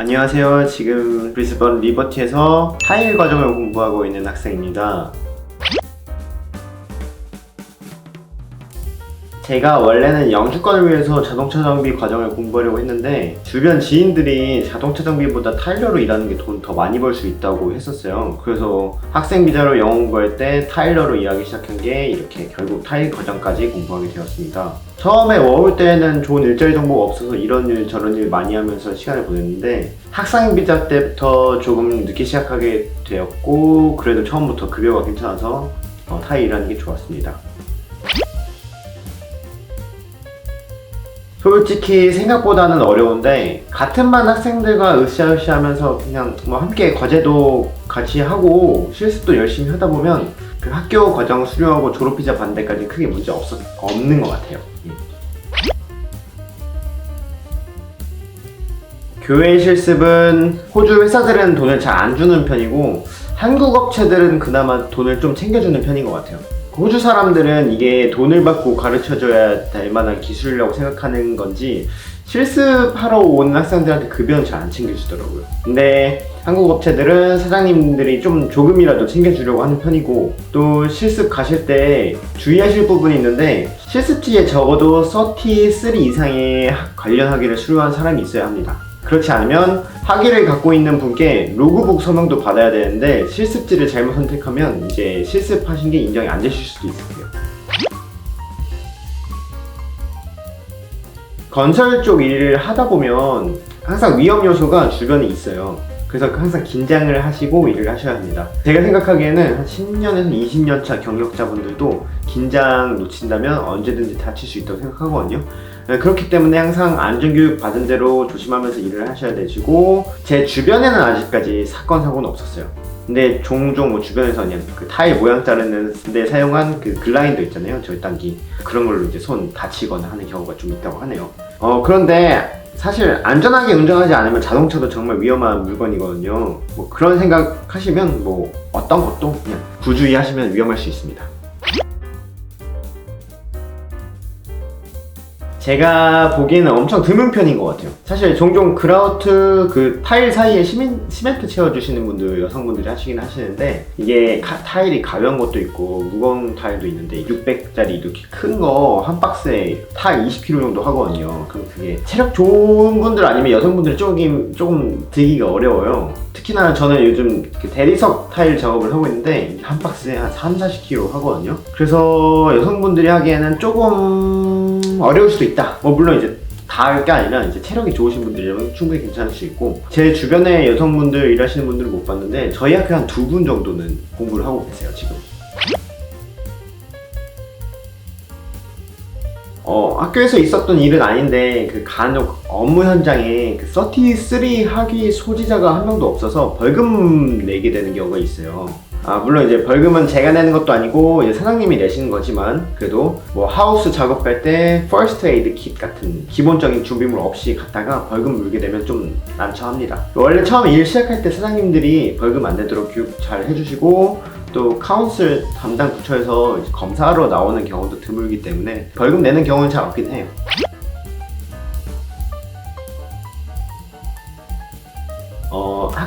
안녕하세요. 지금 브리스번 리버티에서 타일 과정을 공부하고 있는 학생입니다. 제가 원래는 영주권을 위해서 자동차 정비 과정을 공부하려고 했는데 주변 지인들이 자동차 정비보다 타일러로 일하는 게 돈 더 많이 벌 수 있다고 했었어요. 그래서 학생 비자로 영어 공부할 때 타일러로 일하기 시작한 게 이렇게 결국 타일 과정까지 공부하게 되었습니다. 처음에 워홀 때는 좋은 일자리 정보가 없어서 이런 일 저런 일 많이 하면서 시간을 보냈는데 학생 비자 때부터 조금 늦게 시작하게 되었고 그래도 처음부터 급여가 괜찮아서 어, 타일 일하는 게 좋았습니다. 솔직히 생각보다는 어려운데 같은 반 학생들과 으쌰으쌰 하면서 그냥 뭐 함께 과제도 같이 하고 실습도 열심히 하다 보면 그 학교 과정 수료하고 졸업비자 데까지 크게 문제 없었, 없는 것 같아요. 예. 교회 실습은 호주 회사들은 돈을 잘 안 주는 편이고 한국 업체들은 그나마 돈을 좀 챙겨주는 편인 것 같아요. 호주 사람들은 이게 돈을 받고 가르쳐줘야 될 만한 기술이라고 생각하는 건지 실습하러 온 학생들한테 급여는 잘 안 챙겨주더라고요. 근데 한국 업체들은 사장님들이 좀 조금이라도 챙겨주려고 하는 편이고 또 실습 가실 때 주의하실 부분이 있는데 실습지에 적어도 33 이상의 관련 학위를 수료한 사람이 있어야 합니다. 그렇지 않으면 학위를 갖고 있는 분께 로그북 서명도 받아야 되는데 실습지를 잘못 선택하면 이제 실습하신 게 인정이 안 되실 수도 있어요. 건설 쪽 일을 하다 보면 항상 위험 요소가 주변에 있어요. 그래서 항상 긴장을 하시고 일을 하셔야 합니다. 제가 생각하기에는 한 10년에서 20년 차 경력자분들도 긴장 놓친다면 언제든지 다칠 수 있다고 생각하거든요. 네, 그렇기 때문에 항상 안전교육 받은 대로 조심하면서 일을 하셔야 되시고 제 주변에는 아직까지 사건 사고는 없었어요. 근데 종종 뭐 주변에서 그냥 그 타일 모양 자르는 데 사용한 그 글라인더 있잖아요 절단기 그런 걸로 이제 손 다치거나 하는 경우가 좀 있다고 하네요. 어 그런데 사실 안전하게 운전하지 않으면 자동차도 정말 위험한 물건이거든요. 뭐 그런 생각 하시면 뭐 어떤 것도 그냥 구주의하시면 위험할 수 있습니다. 제가 보기에는 엄청 드문 편인 것 같아요. 사실 종종 그라우트 그 타일 사이에 시멘, 시멘트 채워주시는 분들 여성분들이 하시긴 하시는데 이게 가- 타일이 가벼운 것도 있고 무거운 타일도 있는데 600짜리 이렇게 큰 거 한 박스에 타 20kg 정도 하거든요. 그럼 그게 체력 좋은 분들 아니면 여성분들 조금 조금 들기가 어려워요. 특히나 저는 요즘 그 대리석 타일 작업을 하고 있는데 한 박스에 한 3, 40kg 하거든요. 그래서 여성분들이 하기에는 조금 어려울 수도 있다. 뭐 물론 이제 다 할 게 아니라 이제 체력이 좋으신 분들이라면 충분히 괜찮을 수 있고 제 주변에 여성분들 일하시는 분들을 못 봤는데 저희 학교 한 두 분 정도는 공부를 하고 계세요 지금. 어, 학교에서 있었던 일은 아닌데 그 간혹 업무 현장에 그 33 학위 소지자가 한 명도 없어서 벌금 내게 되는 경우가 있어요. 아 물론 이제 벌금은 제가 내는 것도 아니고 이제 사장님이 내시는 거지만 그래도 뭐 하우스 작업할 때 퍼스트 에이드 킷 같은 기본적인 준비물 없이 갔다가 벌금 물게 되면 좀 난처합니다. 원래 처음에 일 시작할 때 사장님들이 벌금 안 내도록 교육 잘 해주시고 또 카운슬 담당 부처에서 검사하러 나오는 경우도 드물기 때문에 벌금 내는 경우는 잘 없긴 해요.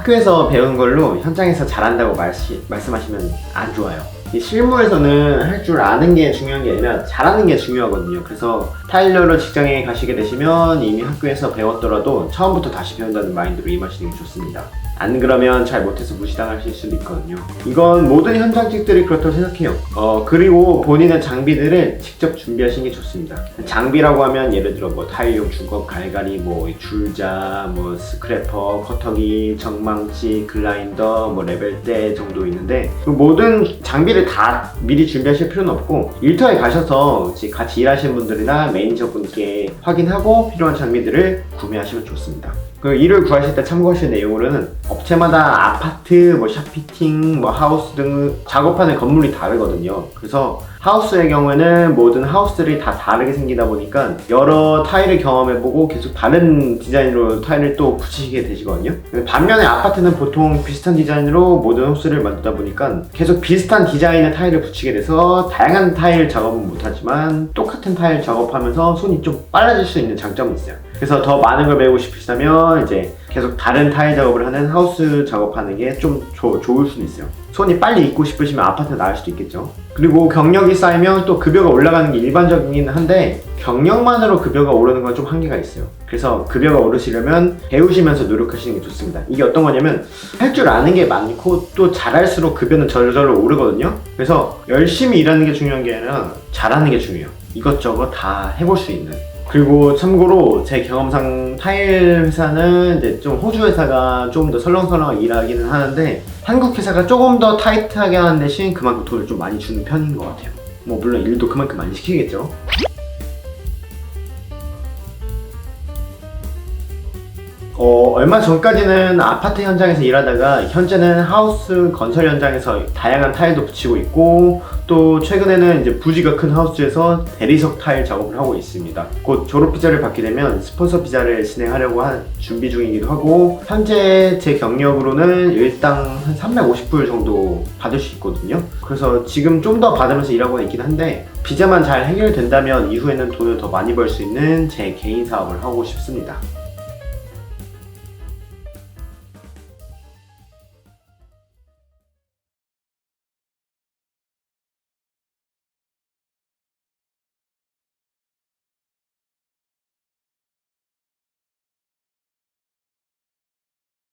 학교에서 배운 걸로 현장에서 잘한다고 말시, 말씀하시면 안 좋아요. 이 실무에서는 할 줄 아는 게 중요한 게 아니라 잘하는 게 중요하거든요. 그래서 타일러로 직장에 가시게 되시면 이미 학교에서 배웠더라도 처음부터 다시 배운다는 마인드로 임하시는 게 좋습니다. 안 그러면 잘 못해서 무시당하실 수도 있거든요. 이건 모든 현장직들이 그렇다고 생각해요. 어, 그리고 본인의 장비들을 직접 준비하시는 게 좋습니다. 장비라고 하면 예를 들어 뭐 타일용 주걱, 갈갈이, 뭐 줄자, 뭐 스크래퍼, 커터기, 정망치, 글라인더, 뭐 레벨대 정도 있는데 그 모든 장비를 다 미리 준비하실 필요는 없고 일터에 가셔서 같이 일하시는 분들이나 매니저분께 확인하고 필요한 장비들을 구매하시면 좋습니다. 그 일을 구하실 때 참고하실 내용으로는 업체마다 아파트, 뭐 샵피팅, 뭐 하우스 등 작업하는 건물이 다르거든요. 그래서 하우스의 경우에는 모든 하우스들이 다 다르게 생기다 보니까 여러 타일을 경험해보고 계속 다른 디자인으로 타일을 또 붙이시게 되시거든요. 반면에 아파트는 보통 비슷한 디자인으로 모든 하우스를 만들다 보니까 계속 비슷한 디자인의 타일을 붙이게 돼서 다양한 타일 작업은 못하지만 똑같은 타일 작업하면서 손이 좀 빨라질 수 있는 장점이 있어요. 그래서 더 많은 걸 배우고 싶으시다면 이제 계속 다른 타일 작업을 하는 하우스 작업하는 게 좀 좋을 수는 있어요. 손이 빨리 익고 싶으시면 아파트 나을 수도 있겠죠. 그리고 경력이 쌓이면 또 급여가 올라가는 게 일반적이긴 한데 경력만으로 급여가 오르는 건 좀 한계가 있어요. 그래서 급여가 오르시려면 배우시면서 노력하시는 게 좋습니다. 이게 어떤 거냐면 할 줄 아는 게 많고 또 잘할수록 급여는 저절로 오르거든요. 그래서 열심히 일하는 게 중요한 게 아니라 잘하는 게 중요해요. 이것저것 다 해볼 수 있는. 그리고 참고로 제 경험상 타일 회사는 이제 좀 호주 회사가 조금 더 설렁설렁하게 일하기는 하는데 한국 회사가 조금 더 타이트하게 하는 대신 그만큼 돈을 좀 많이 주는 편인 것 같아요. 뭐 물론 일도 그만큼 많이 시키겠죠. 어, 얼마 전까지는 아파트 현장에서 일하다가 현재는 하우스 건설 현장에서 다양한 타일도 붙이고 있고 또 최근에는 이제 부지가 큰 하우스에서 대리석 타일 작업을 하고 있습니다. 곧 졸업 비자를 받게 되면 스폰서 비자를 진행하려고 한 준비 중이기도 하고 현재 제 경력으로는 일당 한 350불 정도 받을 수 있거든요. 그래서 지금 좀 더 받으면서 일하고 있긴 한데 비자만 잘 해결된다면 이후에는 돈을 더 많이 벌 수 있는 제 개인 사업을 하고 싶습니다.